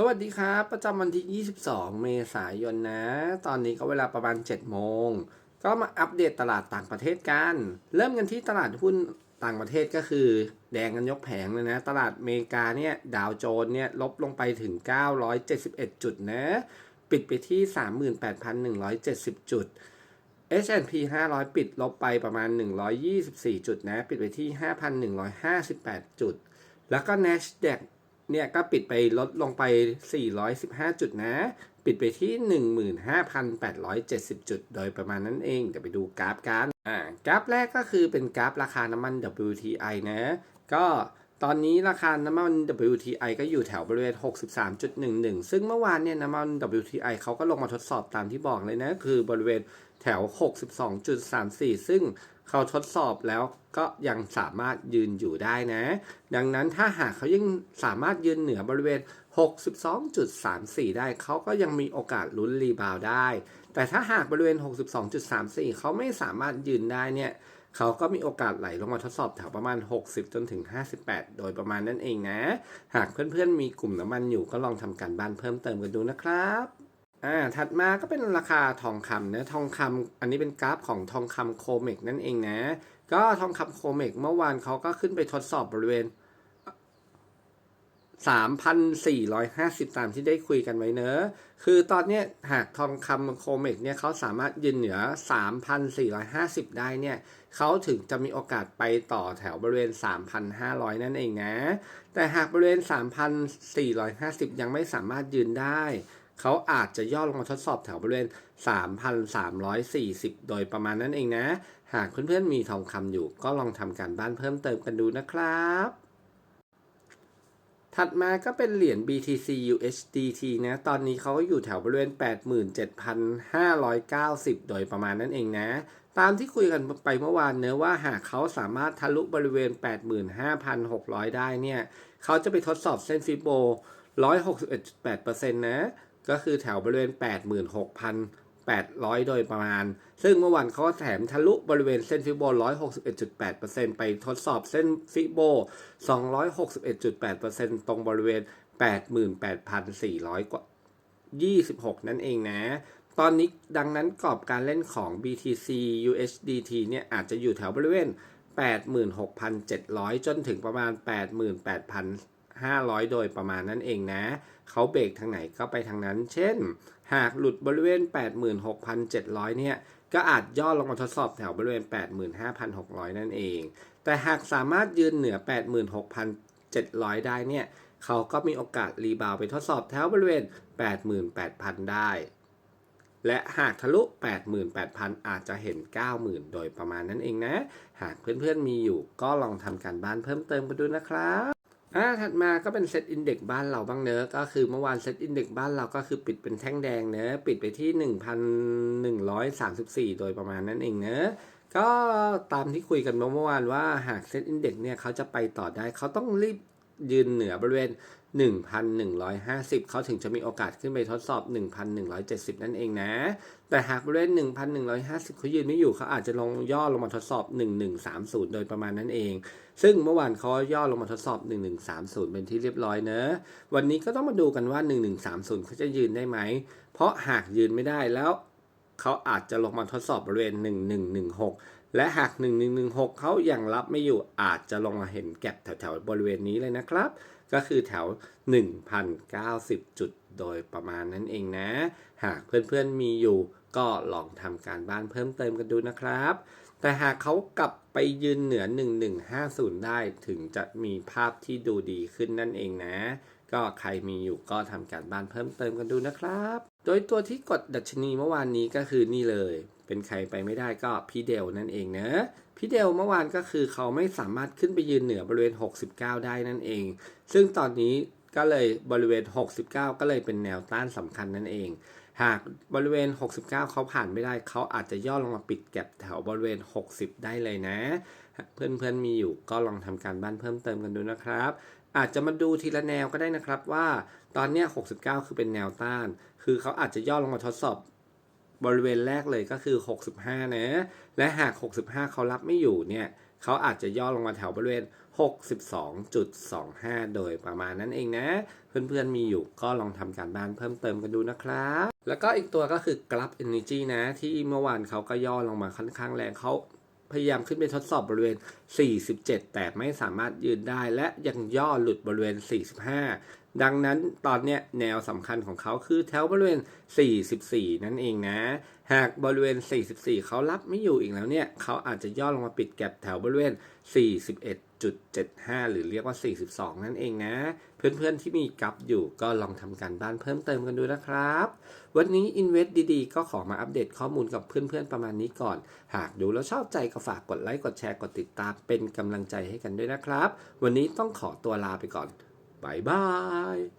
สวัสดีครับ ประจำวันที่ 22 เมษายนนะ ตอนนี้ก็เวลาประมาณ 7 โมง ก็มาอัปเดตตลาดต่างประเทศกัน เริ่มกันที่ตลาดหุ้นต่างประเทศก็คือ แดงกันยกแผงเลยนะ ตลาดอเมริกาเนี่ยดาวโจนส์เนี่ยลบลงไปถึง 971 จุดนะ ปิดไปที่ 38,170 จุด S&P 500 ปิดลบไปประมาณ 124 จุดนะ ปิดไปที่ 5,158 จุด แล้วก็ NASDAQ เนี่ยก็ปิดไปลดลงไป 415 จุดนะ ปิดไปที่ 15,870 จุด โดยประมาณนั้นเอง เดี๋ยวไปดูกราฟกัน อ่ากราฟแรกก็คือเป็นกราฟราคาน้ำมัน WTI นะ ก็ตอนนี้ราคาน้ำมัน WTI ก็อยู่แถวบริเวณ 63.11 ซึ่งเมื่อวานเนี่ยน้ำมัน WTI เขาก็ลงมาทดสอบตามที่บอกเลยนะ คือบริเวณแถว 62.34 ซึ่ง เขาทดสอบแล้วก็ยังสามารถยืนอยู่ได้นะ ดังนั้นถ้าหากเขายังสามารถยืนเหนือบริเวณ 62.34 ได้ เขาก็ยังมีโอกาสลุ้นรีบาวได้ แต่ถ้าหากบริเวณ 62.34 เขาไม่สามารถยืนได้เนี่ยเขาก็มีโอกาสไหลลงมาทดสอบแถวประมาณ 60 จนถึง 58 โดยประมาณนั่นเองนะ หากเพื่อนๆมีกลุ่มน้ำมันอยู่ก็ลองทำการบ้านเพิ่มเติมกันดูนะครับ อ่าถัดมาก็เป็นราคาทองคำนะทองคำอันนี้เป็นกราฟของทองคำโคเมกนั่นเองนะ ก็ทองคำโคเมกเมื่อวานเขาก็ขึ้นไปทดสอบบริเวณ 3,450 ตามที่ได้คุยกันไว้เนอะคือตอนนี้หากทองคำโคเมกเนี่ยเขาสามารถยืนเหนือ 3,450 ได้เนี่ยเขาถึงจะมีโอกาสไปต่อแถวบริเวณ 3,500 นั่นเองนะ แต่หากบริเวณ 3,450 ยังไม่สามารถยืนได้ เขาอาจจะย่อลงมาทดสอบแถวบริเวณ 3,340 โดยประมาณนั้นเองนะ หากเพื่อนๆมีทองคำอยู่ ก็ลองทำการบ้านเพิ่มเติมกันดูนะครับ ถัดมาก็เป็นเหรียญ BTC USDT นะ ตอนนี้เขาก็อยู่แถวบริเวณ 87,590 โดยประมาณนั้นเองนะตามที่คุยกันไปเมื่อวานเนื้อว่าหากเขาสามารถทะลุบริเวณ 85,600 ได้เนี่ย เขาจะไปทดสอบเส้นฟิโบ 161.8%นะ ก็คือแถวบริเวณ 86,800 โดยประมาณ ซึ่งเมื่อวานเขาก็แถมทะลุบริเวณเส้นฟิโบ 161.8%ไปทดสอบเส้นฟิโบ 261.8%ตรงบริเวณ 88,400 กว่า 26 นั่นเองนะตอนนี้ดังนั้นกรอบการเล่นของ BTC USDT เนี่ยอาจจะอยู่แถวบริเวณ 86,700 จนถึงประมาณ 500 โดยประมาณนั่นเองนะ เขาเบรกทางไหนก็ไปทางนั้น เช่น หากหลุดบริเวณ 86,700 เนี่ย ก็อาจย่อลงมาทดสอบแถวบริเวณ 85,600 นั่นเอง แต่หากสามารถยืนเหนือ 86,700 ได้เนี่ย เขาก็มีโอกาสรีบาวไปทดสอบแถวบริเวณ 88,000 ได้และหากทะลุ 88,000 อาจจะเห็น 90,000 โดยประมาณนั้นเองนะ หากเพื่อนๆมีอยู่ก็ลองทำการบ้านเพิ่มเติมกันดูนะครับ อ่าถัดมาก็เป็นเซตอินเด็กบ้านเราบ้างเนอะก็คือเมื่อวานเซตอินเด็กบ้านเราก็คือปิดเป็นแท่งแดงเนอะปิดไปที่ 1,134 โดยประมาณนั่นเองเนอะก็ตามที่คุยกันเมื่อวานว่าหากเซตอินเด็กเนี่ยเขาจะไปต่อได้เขาต้องรีบ ยืนเหนือบริเวณ 1,150 เขาถึงจะมีโอกาสขึ้นไปทดสอบ 1,170 นั่นเองนะ แต่หากบริเวณ 1,150 เขายืนไม่อยู่เขาอาจจะลงย่อลงมาทดสอบ 1130 โดยประมาณนั้นเอง ซึ่งเมื่อวานเขาย่อลงมาทดสอบ 1130 เป็นที่เรียบร้อยเนอะ วันนี้ก็ต้องมาดูกันว่า 1130 เขาจะยืนได้ไหม เพราะหากยืนไม่ได้แล้วเขาอาจจะลงมาทดสอบบริเวณ 1116 และหาก 1116 เขายังรับไม่อยู่อาจจะลงมาเห็นแก็บแถวๆบริเวณนี้เลยนะครับ ก็คือแถว 1,090 จุดโดยประมาณนั้นเองนะ หากเพื่อนๆมีอยู่ก็ลองทำการบ้านเพิ่มเติมกันดูนะครับ แต่หากเขากลับไปยืนเหนือ 1150 ได้ถึงจะมีภาพที่ดูดีขึ้นนั่นเองนะ ก็ใครมีอยู่ก็ทำการบ้านเพิ่มเติมกันดูนะครับ โดยตัวที่กดดัชนีเมื่อวานนี้ก็คือนี่เลย เป็นใครไปไม่ได้ก็พี่เดลนั่นเองนะพี่เดลเมื่อวานก็คือเขาไม่สามารถขึ้นไปยืนเหนือบริเวณ 69 ได้นั่นเอง ซึ่งตอนนี้ก็เลยบริเวณ 69 ก็เลยเป็นแนวต้านสำคัญนั่นเอง หากบริเวณ 69 เขาผ่านไม่ได้ เขาอาจจะย่อลงมาปิดแก็บแถวบริเวณ 60 ได้เลยนะ เพื่อนๆมีอยู่ก็ลองทำการบ้านเพิ่มเติมกันดูนะครับ อาจจะมาดูทีละแนวก็ได้นะครับว่าตอนนี้ 69 คือเป็นแนวต้าน คือเขาอาจจะย่อลงมาทดสอบบริเวณแรกเลยก็คือ 65 นะ และหาก 65 เขารับไม่อยู่เนี่ยเขาอาจจะย่อลงมาแถวบริเวณ 62.25 โดยประมาณนั้นเองนะ เพื่อนๆมีอยู่ก็ลองทำการบ้านเพิ่มเติมกันดูนะครับ แล้วก็อีกตัวก็คือกราฟ Energy นะ ที่เมื่อวานเขาก็ย่อลงมาค่อนข้างแรงเขา พยายามขึ้นไปทดสอบบริเวณ 47 แต่ไม่สามารถยืนได้และยังย่อหลุดบริเวณ 45 ดังนั้นตอนเนี้ยแนวสำคัญของเขาคือแถวบริเวณ 44 นั่นเองนะ หากบริเวณ 44 เขารับไม่อยู่อีกแล้วเนี่ย เขาอาจจะย่อลงมาปิดแก็บแถวบริเวณ 41.75 หรือเรียกว่า 42 นั่นเองนะ เพื่อนๆที่มีกับอยู่ก็ลองทำการบ้านเพิ่มเติมกันดูนะครับ วันนี้ Invest ดีๆ ก็ขอมาอัปเดตข้อมูลกับเพื่อนๆประมาณนี้ก่อน หากดูแล้วชอบใจก็ฝากกดไลค์กดแชร์กดติดตามเป็นกำลังใจให้กันด้วยนะครับ วันนี้ต้องขอตัวลาไปก่อนบายบาย